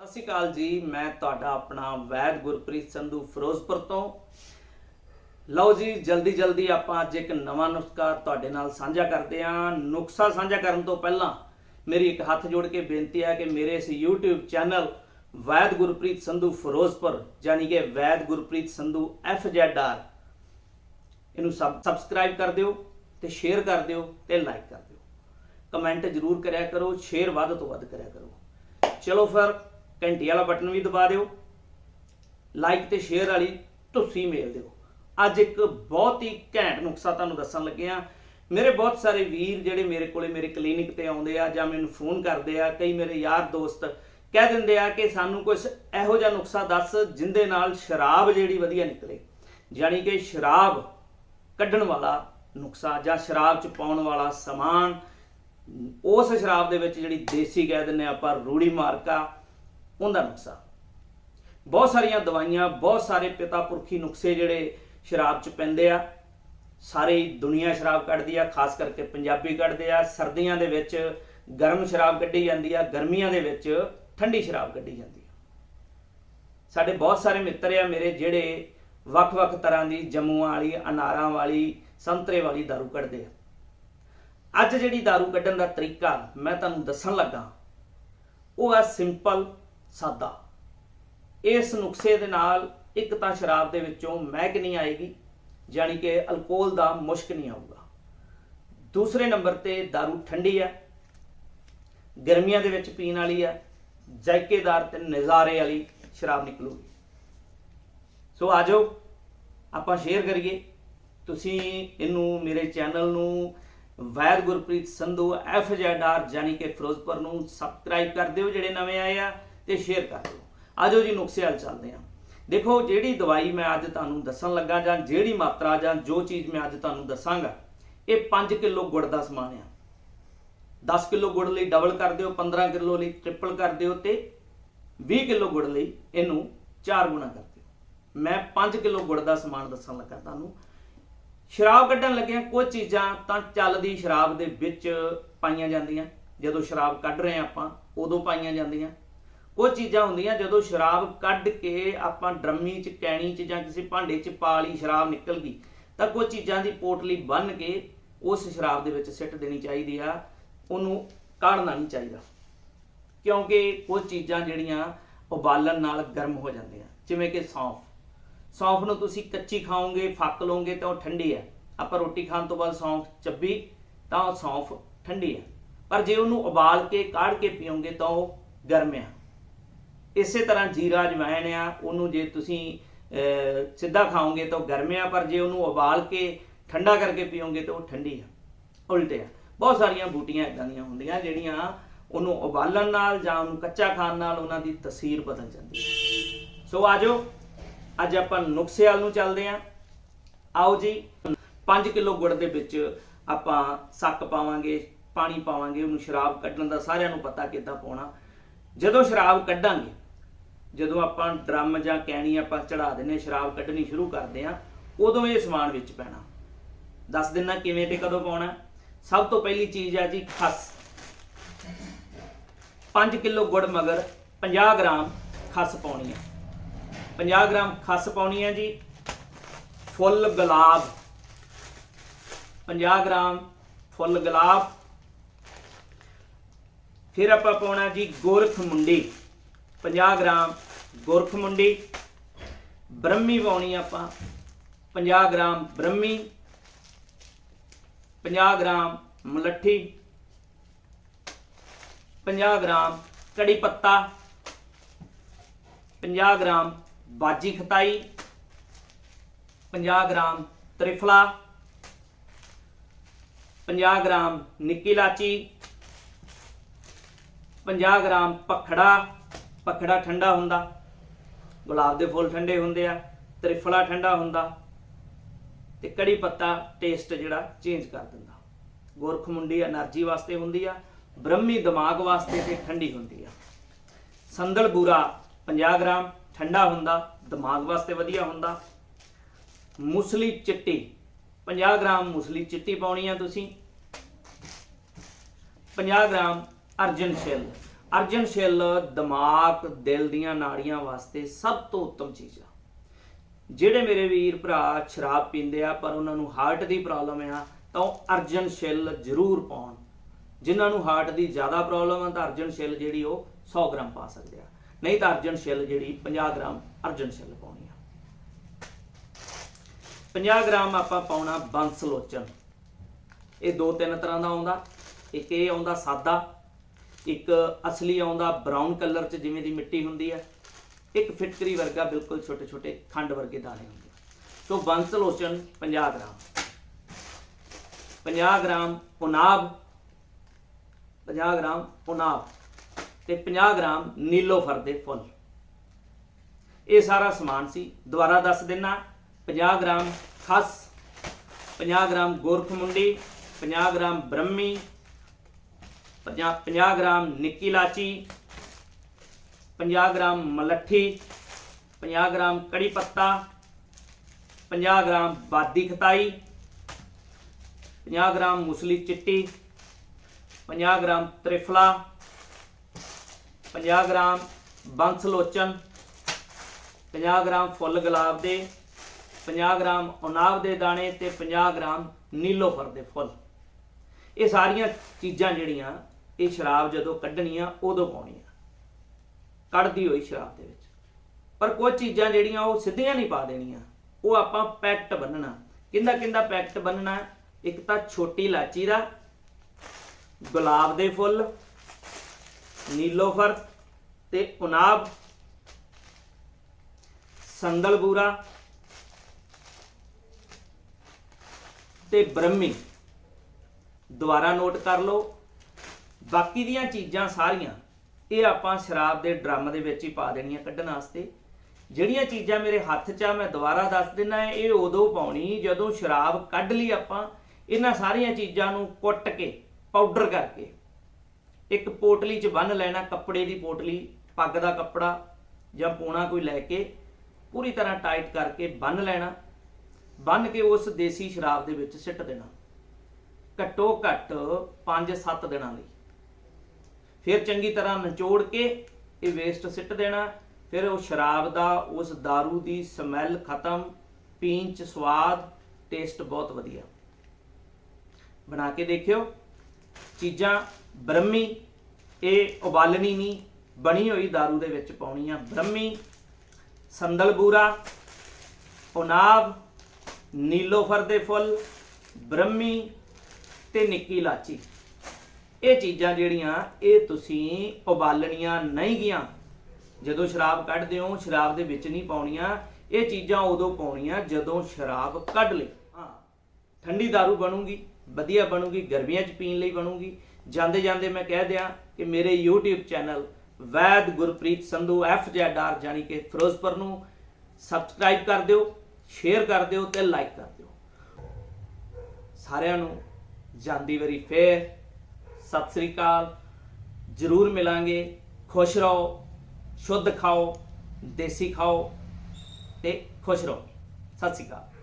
ਸਤਿ ਸ਼੍ਰੀ ਅਕਾਲ ਜੀ, ਮੈਂ ਤੁਹਾਡਾ ਆਪਣਾ ਵੈਦ ਗੁਰਪ੍ਰੀਤ ਸੰਧੂ ਫਿਰੋਜ਼ਪੁਰ ਤੋਂ। ਲਓ ਜੀ, ਜਲਦੀ ਜਲਦੀ ਆਪਾਂ ਅੱਜ ਇੱਕ ਨਵਾਂ ਨੁਸਖਾ ਤੁਹਾਡੇ ਨਾਲ ਸਾਂਝਾ ਕਰਦੇ ਹਾਂ। ਨੁਸਖਾ ਸਾਂਝਾ ਕਰਨ ਤੋਂ ਪਹਿਲਾਂ ਮੇਰੀ ਇੱਕ ਹੱਥ ਜੋੜ ਕੇ ਬੇਨਤੀ ਹੈ ਕਿ ਮੇਰੇ ਇਸ YouTube ਚੈਨਲ ਵੈਦ ਗੁਰਪ੍ਰੀਤ ਸੰਧੂ ਫਿਰੋਜ਼ਪੁਰ, ਯਾਨੀ ਕਿ ਵੈਦ ਗੁਰਪ੍ਰੀਤ ਸੰਧੂ FZR ਇਹਨੂੰ ਸਬ ਸਬਸਕ੍ਰਾਈਬ ਕਰ ਦਿਓ ਤੇ ਸ਼ੇਅਰ ਕਰ ਦਿਓ ਤੇ ਲਾਈਕ ਕਰ ਦਿਓ। ਕਮੈਂਟ ਜ਼ਰੂਰ ਕਰਿਆ ਕਰੋ ਸ਼ੇਅਰ ਵੱਧ ਤੋਂ ਵੱਧ ਕਰਿਆ ਕਰੋ। ਚਲੋ ਫਿਰ ਘੰਟੀ ਵਾਲਾ ਬਟਨ ਵੀ ਦਬਾ ਦਿਓ ਲਾਈਕ ਤੇ ਸ਼ੇਅਰ ਵਾਲੀ ਤੁਸੀਂ ਮੇਲ ਦਿਓ। ਅੱਜ ਇੱਕ ਬਹੁਤ ਹੀ ਘੈਂਟ ਨੁਕਸਾ ਤੁਹਾਨੂੰ ਦੱਸਣ ਲੱਗੇ ਆ ਮੇਰੇ ਬਹੁਤ ਸਾਰੇ ਵੀਰ ਜਿਹੜੇ ਮੇਰੇ ਕੋਲੇ ਮੇਰੇ ਕਲੀਨਿਕ ਤੇ ਆਉਂਦੇ ਆ ਜਾਂ ਮੈਨੂੰ ਫੋਨ ਕਰਦੇ ਆ, ਕਈ ਮੇਰੇ ਯਾਰ ਦੋਸਤ ਕਹਿ ਦਿੰਦੇ ਆ ਕਿ ਸਾਨੂੰ ਕੁਝ ਇਹੋ ਜਿਹਾ ਨੁਕਸਾ ਦੱਸ ਜਿੰਦੇ ਨਾਲ ਸ਼ਰਾਬ ਜਿਹੜੀ ਵਧੀਆ ਨਿਕਲੇ। ਯਾਨੀ ਕਿ ਸ਼ਰਾਬ ਕੱਢਣ ਵਾਲਾ ਨੁਕਸਾ ਜਾਂ ਸ਼ਰਾਬ ਚ ਪਾਉਣ ਵਾਲਾ ਸਮਾਨ, ਉਸ ਸ਼ਰਾਬ ਦੇ ਵਿੱਚ ਜਿਹੜੀ ਦੇਸੀ ਕਹਿ ਦਿੰਨੇ ਆਪਾਂ ਰੂੜੀ ਮਾਰਕਾ ਉਹਦਾ ਨੁਕਸਾ ਬਹੁਤ ਸਾਰੀਆਂ ਦਵਾਈਆਂ ਬਹੁਤ ਸਾਰੇ ਪਿਤਾ ਪੁਰਖੀ ਨੁਕਸੇ ਜਿਹੜੇ ਸ਼ਰਾਬ ਚ ਪੈਂਦੇ ਆ ਸਾਰੀ ਦੁਨੀਆ ਸ਼ਰਾਬ ਕੱਢਦੀ ਆ ਖਾਸ ਕਰਕੇ ਪੰਜਾਬੀ ਕੱਢਦੇ ਆ ਸਰਦੀਆਂ ਦੇ ਵਿੱਚ ਗਰਮ ਸ਼ਰਾਬ ਕੱਢੀ ਜਾਂਦੀ ਆ ਗਰਮੀਆਂ ਦੇ ਵਿੱਚ ਠੰਡੀ ਸ਼ਰਾਬ ਕੱਢੀ ਜਾਂਦੀ ਆ ਸਾਡੇ ਬਹੁਤ ਸਾਰੇ ਮਿੱਤਰ ਆ ਮੇਰੇ ਜਿਹੜੇ ਵੱਖ-ਵੱਖ ਤਰ੍ਹਾਂ ਦੀ ਜੰਮੂਆਂ ਵਾਲੀ ਅਨਾਰਾਂ ਵਾਲੀ ਸੰਤਰੇ ਵਾਲੀ दारू ਕੱਢਦੇ ਆ ਅੱਜ ਜਿਹੜੀ दारू ਕੱਢਣ ਦਾ ਤਰੀਕਾ ਮੈਂ ਤੁਹਾਨੂੰ ਦੱਸਣ ਲੱਗਾ ਉਹ ਆ ਸਿੰਪਲ ਸਾਦਾ। ਇਸ ਨੁਕਸੇ ਦੇ ਨਾਲ ਇੱਕ ਤਾਂ ਸ਼ਰਾਬ ਦੇ ਵਿੱਚੋਂ ਮਹਿਕ ਨਹੀਂ ਆਏਗੀ, ਯਾਨੀ ਕਿ ਅਲਕੋਹਲ ਦਾ ਮੁਸ਼ਕ ਨਹੀਂ ਆਊਗਾ। ਦੂਸਰੇ ਨੰਬਰ ਤੇ दारू ਠੰਡੀ ਹੈ, ਗਰਮੀਆਂ ਦੇ ਵਿੱਚ ਪੀਣ ਵਾਲੀ ਹੈ, ਜ਼ਾਇਕੇਦਾਰ ਤੇ ਨਜ਼ਾਰੇ ਵਾਲੀ ਸ਼ਰਾਬ ਨਿਕਲੂਗੀ। ਸੋ ਆਜੋ ਆਪਾਂ ਸ਼ੇਅਰ ਕਰੀਏ। ਤੁਸੀਂ ਇਹਨੂੰ ਮੇਰੇ ਚੈਨਲ ਨੂੰ ਵੈਦ ਗੁਰਪ੍ਰੀਤ ਸੰਧੂ ਐਫ ਐਫਜ਼ੈਡਆਰ ਯਾਨੀ ਕਿ ਫਿਰੋਜ਼ਪੁਰ ਨੂੰ ਸਬਸਕ੍ਰਾਈਬ ਕਰ ਦਿਓ, ਜਿਹੜੇ ਨਵੇਂ ਆਏ ਆ। ਤੇ ਸ਼ੇਅਰ ਕਰ ਦਿਓ। ਆਜੋ ਜੀ ਨੁਕਸੇ ਵੱਲ ਚੱਲਦੇ ਹਾਂ। ਦੇਖੋ, ਜਿਹੜੀ ਦਵਾਈ ਮੈਂ ਅੱਜ ਤੁਹਾਨੂੰ ਦੱਸਣ ਲੱਗਾ ਜਾਂ ਜਿਹੜੀ ਮਾਤਰਾ ਜਾਂ ਜੋ ਚੀਜ਼ ਮੈਂ ਅੱਜ ਤੁਹਾਨੂੰ ਦੱਸਾਂਗਾ, ਇਹ 5 ਕਿਲੋ ਗੁੜ ਦਾ ਸਮਾਨ ਆ। 10 ਕਿਲੋ ਗੁੜ ਲਈ ਡਬਲ ਕਰ ਦਿਓ 15 ਕਿਲੋ ਲਈ ਟ੍ਰਿਪਲ ਕਰ ਦਿਓ ਤੇ 20 ਕਿਲੋ ਗੁੜ ਲਈ ਇਹਨੂੰ 4 ਗੁਣਾ ਕਰ ਦਿਓ। ਮੈਂ 5 ਕਿਲੋ ਗੁੜ ਦਾ ਸਮਾਨ ਦੱਸਣ ਲੱਗਾ ਤੁਹਾਨੂੰ। ਸ਼ਰਾਬ ਕੱਢਣ ਲੱਗਿਆ ਕੁਝ ਚੀਜ਼ਾਂ ਤਾਂ ਚੱਲਦੀ ਸ਼ਰਾਬ ਦੇ ਵਿੱਚ ਪਾਈਆਂ ਜਾਂਦੀਆਂ। ਜਦੋਂ ਸ਼ਰਾਬ ਕੱਢ ਰਹੇ ਆਪਾਂ, ਉਦੋਂ ਪਾਈਆਂ ਜਾਂਦੀਆਂ। ਉਹ ਚੀਜ਼ਾਂ ਹੁੰਦੀਆਂ ਜਦੋਂ ਸ਼ਰਾਬ ਕੱਢ ਕੇ ਆਪਾਂ ਡਰਮੀ ਚ, ਕੈਣੀ ਚ ਜਾਂ ਕਿਸੇ ਭਾਂਡੇ ਚ ਪਾ ਲਈ, ਸ਼ਰਾਬ ਨਿਕਲ ਗਈ, ਤਾਂ ਕੁਝ ਚੀਜ਼ਾਂ ਦੀ ਪੋਟਲੀ ਬੰਨ ਕੇ ਉਸ ਸ਼ਰਾਬ ਦੇ ਵਿੱਚ ਸਿੱਟ ਦੇਣੀ ਚਾਹੀਦੀ ਆ, ਉਹਨੂੰ ਕਾੜਨਾ ਨਹੀਂ ਚਾਹੀਦਾ। ਕਿਉਂਕਿ ਕੁਝ ਚੀਜ਼ਾਂ ਜਿਹੜੀਆਂ ਉਬਾਲਣ ਨਾਲ ਗਰਮ ਹੋ ਜਾਂਦੀਆਂ, ਜਿਵੇਂ ਕਿ ਸੌਂਫ। ਸੌਂਫ ਨੂੰ ਤੁਸੀਂ ਕੱਚੀ ਖਾਓਗੇ, ਫੱਕ ਲਓਗੇ ਤਾਂ ਉਹ ਠੰਡੀ ਆ। ਆਪਾਂ ਰੋਟੀ ਖਾਣ ਤੋਂ ਬਾਅਦ ਸੌਂਫ ਚੱਬੀ, ਤਾਂ ਉਹ ਸੌਂਫ ਠੰਡੀ ਹੈ ਪਰ ਜੇ ਉਹਨੂੰ ਉਬਾਲ ਕੇ, ਕਾੜ ਕੇ ਪੀਓਗੇ ਤਾਂ ਉਹ ਗਰਮ ਆ। ਇਸੇ ਤਰ੍ਹਾਂ ਜੀਰਾ ਜਵੈਣ ਆ ਉਹਨੂੰ ਜੇ ਤੁਸੀਂ ਸਿੱਧਾ ਖਾਓਗੇ ਤਾਂ ਉਹ ਗਰਮ ਆ, ਪਰ ਜੇ ਉਹਨੂੰ ਉਬਾਲ ਕੇ ਠੰਡਾ ਕਰਕੇ ਪੀਓਗੇ ਤਾਂ ਉਹ ਠੰਡੀ ਆ, ਉਲਟੇ ਆ। ਬਹੁਤ ਸਾਰੀਆਂ ਬੂਟੀਆਂ ਇਦਾਂ ਦੀਆਂ ਹੁੰਦੀਆਂ ਜਿਹੜੀਆਂ ਉਹਨੂੰ ਉਬਾਲਣ ਨਾਲ ਜਾਂ ਉਹਨੂੰ ਕੱਚਾ ਖਾਣ ਨਾਲ ਉਹਨਾਂ ਦੀ ਤਸੀਰ ਬਦਲ ਜਾਂਦੀ ਹੈ ਸੋ ਆਜੋ, ਅੱਜ ਆਪਾਂ ਨੁਕਸੇ ਵਾਲ ਨੂੰ ਚੱਲਦੇ ਆਂ। ਆਓ ਜੀ 5 ਕਿਲੋ ਗੁੜ ਦੇ ਵਿੱਚ ਆਪਾਂ ਸੱਕ ਪਾਵਾਂਗੇ, ਪਾਣੀ ਪਾਵਾਂਗੇ, ਉਹਨੂੰ ਸ਼ਰਾਬ ਕੱਢਣ ਦਾ ਸਾਰਿਆਂ ਨੂੰ ਪਤਾ ਕਿੱਦਾਂ ਪਾਉਣਾ। ਜਦੋਂ ਸ਼ਰਾਬ ਕੱਢਾਂਗੇ ਜਦੋਂ ਆਪਾਂ ਡਰਮ ਜਾਂ ਕੈਣੀ ਆਪਾਂ ਚੜਾ ਦਿੰਨੇ ਸ਼ਰਾਬ ਕੱਢਣੀ ਸ਼ੁਰੂ ਕਰਦੇ ਆਂ ਉਦੋਂ ਇਹ ਸਮਾਨ ਵਿੱਚ ਪੈਣਾ। ਦੱਸ ਦਿੰਨਾ ਕਿਵੇਂ ਤੇ ਕਦੋਂ ਪਾਉਣਾ। ਸਭ ਤੋਂ ਪਹਿਲੀ ਚੀਜ਼ ਹੈ ਜੀ ਖਸ। 5 ਕਿਲੋ ਗੁੜ ਮਗਰ 50 ਗ੍ਰਾਮ ਖਸ ਪਾਉਣੀ ਹੈ। 50 ਗ੍ਰਾਮ ਖਸ ਪਾਉਣੀ ਹੈ ਜੀ, ਫੁੱਲ ਗੁਲਾਬ। 50 ਗ੍ਰਾਮ ਫੁੱਲ ਗੁਲਾਬ। ਫਿਰ ਆਪਾਂ ਪਾਉਣਾ ਜੀ ਗੋਰਖ ਮੁੰਡੀ। 50 ਗ੍ਰਾਮ ਗੋਰਖ ਮੁੰਡੀ, ਬ੍ਰਹਮੀ ਪਾਉਣੀ ਆਪਾਂ 50 ਗ੍ਰਾਮ ਬ੍ਰਹਮੀ 50 ਗ੍ਰਾਮ ਮਲੱਠੀ 50 ਗ੍ਰਾਮ ਕੜੀ ਪੱਤਾ 50 ਗ੍ਰਾਮ ਬਾਜੀ ਖਤਾਈ 50 ਗ੍ਰਾਮ ਤ੍ਰਿਫਲਾ 50 ਗ੍ਰਾਮ ਨਿੱਕੀ ਲਾਚੀ 50 ਗ੍ਰਾਮ ਪਖੜਾ ਪਖੜਾ ਠੰਡਾ ਹੁੰਦਾ, ਗੁਲਾਬ ਦੇ ਫੁੱਲ ਠੰਡੇ ਹੁੰਦੇ ਆ, ਤ੍ਰਿਫਲਾ ਠੰਡਾ ਹੁੰਦਾ, ਤੇ ਕੜੀ ਪੱਤਾ ਟੇਸਟ ਜਿਹੜਾ ਚੇਂਜ ਕਰ ਦਿੰਦਾ। ਗੋਰਖ ਮੁੰਡੀ એનર્ਜੀ ਵਾਸਤੇ ਹੁੰਦੀ ਆ, ਬ੍ਰਹਮੀ ਦਿਮਾਗ ਵਾਸਤੇ ਤੇ ਠੰਡੀ ਹੁੰਦੀ ਆ। ਸੰਦਲ ਬੂਰਾ 50 ਗ੍ਰਾਮ, ਠੰਡਾ ਹੁੰਦਾ, ਦਿਮਾਗ ਵਾਸਤੇ ਵਧੀਆ ਹੁੰਦਾ। ਮੁਸਲੀ ਚਿੱਟੀ 50 ਗ੍ਰਾਮ ਮੁਸਲੀ ਚਿੱਟੀ ਪਾਉਣੀ ਆ ਤੁਸੀਂ। 50 ਗ੍ਰਾਮ ਅਰਜਨ ਸ਼ੈਲ। ਅਰਜਨ ਛਿੱਲ ਦਿਮਾਗ, ਦਿਲ ਦੀਆਂ ਨਾੜੀਆਂ ਵਾਸਤੇ ਸਭ ਤੋਂ ਉੱਤਮ ਚੀਜ਼ ਆ। ਜਿਹੜੇ ਮੇਰੇ ਵੀਰ ਭਰਾ ਸ਼ਰਾਬ ਪੀਂਦੇ ਆ, ਪਰ ਉਹਨਾਂ ਨੂੰ ਹਾਰਟ ਦੀ ਪ੍ਰੋਬਲਮ ਆ, ਤਾਂ ਉਹ ਅਰਜਨ ਛਿੱਲ ਜ਼ਰੂਰ ਪਾਉਣ। ਜਿਨ੍ਹਾਂ ਨੂੰ ਹਾਰਟ ਦੀ ਜ਼ਿਆਦਾ ਪ੍ਰੋਬਲਮ ਆ, ਤਾਂ ਅਰਜਨ ਛਿੱਲ ਜਿਹੜੀ ਉਹ 100 ਗ੍ਰਾਮ ਪਾ ਸਕਦੇ ਆ। ਨਹੀਂ ਤਾਂ ਅਰਜਨ ਛਿੱਲ ਜਿਹੜੀ 50 ਗ੍ਰਾਮ ਅਰਜਨ ਛਿੱਲ ਪਾਉਣੀ ਆ। 50 ਗ੍ਰਾਮ ਆਪਾਂ ਪਾਉਣਾ ਬੰਸ ਲੋਚਨ। ਇਹ ਦੋ ਤਿੰਨ ਤਰ੍ਹਾਂ ਦਾ ਆਉਂਦਾ, ਇੱਕ ਇਹ ਆਉਂਦਾ ਸਾਦਾ ਇੱਕ ਅਸਲੀ ਆਉਂਦਾ ਬਰਾਊਨ ਕਲਰ ਚ ਜਿਵੇਂ ਦੀ ਮਿੱਟੀ ਹੁੰਦੀ ਹੈ ਇੱਕ ਫਿਟਕਰੀ ਵਰਗਾ ਬਿਲਕੁਲ ਛੋਟੇ ਛੋਟੇ ਖੰਡ ਵਰਗੇ ਦਾਣੇ ਹੁੰਦੇ ਸੋ ਬੰਸ ਲੋਚਨ 50 ਗ੍ਰਾਮ। 50 ਗ੍ਰਾਮ ਉਨਾਬ 50 ਗ੍ਰਾਮ ਉਨਾਬ ਤੇ 50 ਗ੍ਰਾਮ ਨੀਲੋਫਰ ਦੇ ਫੁੱਲ। ਇਹ ਸਾਰਾ ਸਮਾਨ ਸੀ, ਦੁਬਾਰਾ ਦੱਸ ਦਿੰਨਾ 50 ਗ੍ਰਾਮ ਖਸ 50 ਗ੍ਰਾਮ ਗੋਰਖ ਮੁੰਡੀ 50 ਗ੍ਰਾਮ ਬ੍ਰਹਮੀ 50 50 ਗ੍ਰਾਮ ਨਿੱਕੀ ਲਾਚੀ 50 ਗ੍ਰਾਮ ਮਲੱਠੀ 50 ਗ੍ਰਾਮ ਕੜੀ ਪੱਤਾ 50 ਗ੍ਰਾਮ ਬਾਦੀ ਖਤਾਈ 50 ਗ੍ਰਾਮ ਮੁਸਲੀ ਚਿੱਟੀ 50 ਗ੍ਰਾਮ ਤ੍ਰਿਫਲਾ 50 ਗ੍ਰਾਮ ਬੰਸ ਲੋਚਨ 50 ਗ੍ਰਾਮ ਫੁੱਲ ਗੁਲਾਬ ਦੇ 50 ਗ੍ਰਾਮ ਉਨਾਬ ਦੇ ਦਾਣੇ ਤੇ 50 ਗ੍ਰਾਮ ਨੀਲੋਫਰ ਦੇ ਫੁੱਲ ਇਹ ਸਾਰੀਆਂ ਚੀਜ਼ਾਂ ਜਿਹੜੀਆਂ ਇਹ ਸ਼ਰਾਬ ਜਦੋਂ ਕੱਢਣੀ ਆ, ਉਦੋਂ ਪਾਉਣੀ ਆ। ਕੱਢਦੀ ਹੋਈ ਸ਼ਰਾਬ ਦੇ ਵਿੱਚ। ਪਰ ਕੁਝ ਚੀਜ਼ਾਂ ਜਿਹੜੀਆਂ ਉਹ ਸਿੱਧੀਆਂ ਨਹੀਂ ਪਾ ਦੇਣੀਆਂ। ਉਹ ਆਪਾਂ ਪੈਕਟ ਬੰਨਣਾ। ਕਿੰਦਾ ਕਿੰਦਾ ਪੈਕਟ ਬੰਨਣਾ? ਇੱਕ ਤਾਂ ਛੋਟੀ ਇਲਾਚੀ ਦਾ, ਗੁਲਾਬ ਦੇ ਫੁੱਲ ਨੀਲੋਫਰ ਤੇ ਉਨਾਬ ਸੰਦਲ ਬੂਰਾ ਤੇ ਬ੍ਰਹਮੀ। ਦੁਬਾਰਾ ਨੋਟ ਕਰ ਲਓ। ਬਾਕੀ ਦੀਆਂ ਚੀਜ਼ਾਂ ਸਾਰੀਆਂ ਇਹ ਆਪਾਂ ਸ਼ਰਾਬ ਦੇ ਡਰਮ ਦੇ ਵਿੱਚ ਹੀ ਪਾ ਦੇਣੀਆਂ ਕੱਢਣ ਵਾਸਤੇ। ਜਿਹੜੀਆਂ ਚੀਜ਼ਾਂ ਮੇਰੇ ਹੱਥ 'ਚ ਆ, ਮੈਂ ਦੁਬਾਰਾ ਦੱਸ ਦਿੰਦਾ ਇਹ ਉਦੋਂ ਪਾਉਣੀ ਜਦੋਂ ਸ਼ਰਾਬ ਕੱਢ ਲਈ ਆਪਾਂ, ਇਹਨਾਂ ਸਾਰੀਆਂ ਚੀਜ਼ਾਂ ਨੂੰ ਕੁੱਟ ਕੇ ਪਾਊਡਰ ਕਰਕੇ। ਇੱਕ ਪੋਟਲੀ 'ਚ ਬੰਨ ਲੈਣਾ, ਕੱਪੜੇ ਦੀ ਪੋਟਲੀ, ਪੱਗ ਦਾ ਕੱਪੜਾ ਜਾਂ ਪੋਣਾ ਕੋਈ ਲੈ ਕੇ, ਪੂਰੀ ਤਰ੍ਹਾਂ ਟਾਈਟ ਕਰਕੇ ਬੰਨ ਲੈਣਾ। ਬੰਨ ਕੇ ਉਸ ਦੇਸੀ ਸ਼ਰਾਬ ਦੇ ਵਿੱਚ ਸਿੱਟ ਦੇਣਾ। ਘੱਟੋ ਘੱਟ 5-7 ਦਿਨਾਂ ਲਈ। ਫਿਰ ਚੰਗੀ ਤਰ੍ਹਾਂ ਨਿਚੋੜ ਕੇ ਇਹ ਵੇਸਟ ਸਿੱਟ ਦੇਣਾ ਫਿਰ ਉਹ ਸ਼ਰਾਬ ਦਾ ਉਸ दारू ਦੀ ਸਮੈਲ ਖਤਮ ਪੀਣ ਚ ਸਵਾਦ ਟੇਸਟ ਬਹੁਤ ਵਧੀਆ ਬਣਾ ਕੇ ਦੇਖਿਓ ਚੀਜ਼ਾਂ ਬ੍ਰਹਮੀ ਇਹ ਉਬਾਲਣੀ ਨਹੀਂ ਬਣੀ ਹੋਈ दारू ਦੇ ਵਿੱਚ ਪਾਉਣੀ ਆ ਬ੍ਰਹਮੀ ਸੰਦਲ ਬੂਰਾ ਉਨਾਬ ਨੀਲੋਫਰ ਦੇ ਫੁੱਲ ਬ੍ਰਹਮੀ ਤੇ ਨਿੱਕੀ ਇਲਾਚੀ ਇਹ ਚੀਜ਼ਾਂ ਜਿਹੜੀਆਂ ਇਹ ਤੁਸੀਂ ਉਬਾਲਣੀਆਂ ਨਹੀਂ ਗੀਆਂ। ਜਦੋਂ ਸ਼ਰਾਬ ਕੱਢਦੇ ਹੋ, ਸ਼ਰਾਬ ਦੇ ਵਿੱਚ ਨਹੀਂ ਪਾਉਣੀਆਂ, ਇਹ ਚੀਜ਼ਾਂ ਉਦੋਂ ਪਾਉਣੀਆਂ ਜਦੋਂ ਸ਼ਰਾਬ ਕੱਢ ਲਈ। ਹਾਂ, ਠੰਡੀ दारू ਬਣੂਗੀ, ਵਧੀਆ ਬਣੂਗੀ, ਗਰਮੀਆਂ 'ਚ ਪੀਣ ਲਈ ਬਣੂਗੀ। ਜਾਂਦੇ ਜਾਂਦੇ ਮੈਂ ਕਹਿ ਦਿਆਂ ਕਿ ਮੇਰੇ YouTube ਚੈਨਲ ਵੈਦ ਗੁਰਪ੍ਰੀਤ ਸੰਧੂ FZR ਜਾਨੀ ਕਿ ਫਿਰੋਜ਼ਪੁਰ ਨੂੰ ਸਬਸਕ੍ਰਾਈਬ ਕਰ ਦਿਓ ਸ਼ੇਅਰ ਕਰ ਦਿਓ ਤੇ ਲਾਈਕ ਕਰ ਦਿਓ। ਸਾਰਿਆਂ ਨੂੰ ਜਾਂਦੀ ਵਾਰੀ ਫੇਰ ਸਤਿ ਸ੍ਰੀ ਅਕਾਲ। ਜਰੂਰ ਮਿਲਾਂਗੇ। ਖੁਸ਼ ਰਹੋ, ਸ਼ੁੱਧ ਖਾਓ, ਦੇਸੀ ਖਾਓ ਤੇ ਖੁਸ਼ ਰਹੋ। ਸਤਿ ਸ੍ਰੀ ਅਕਾਲ।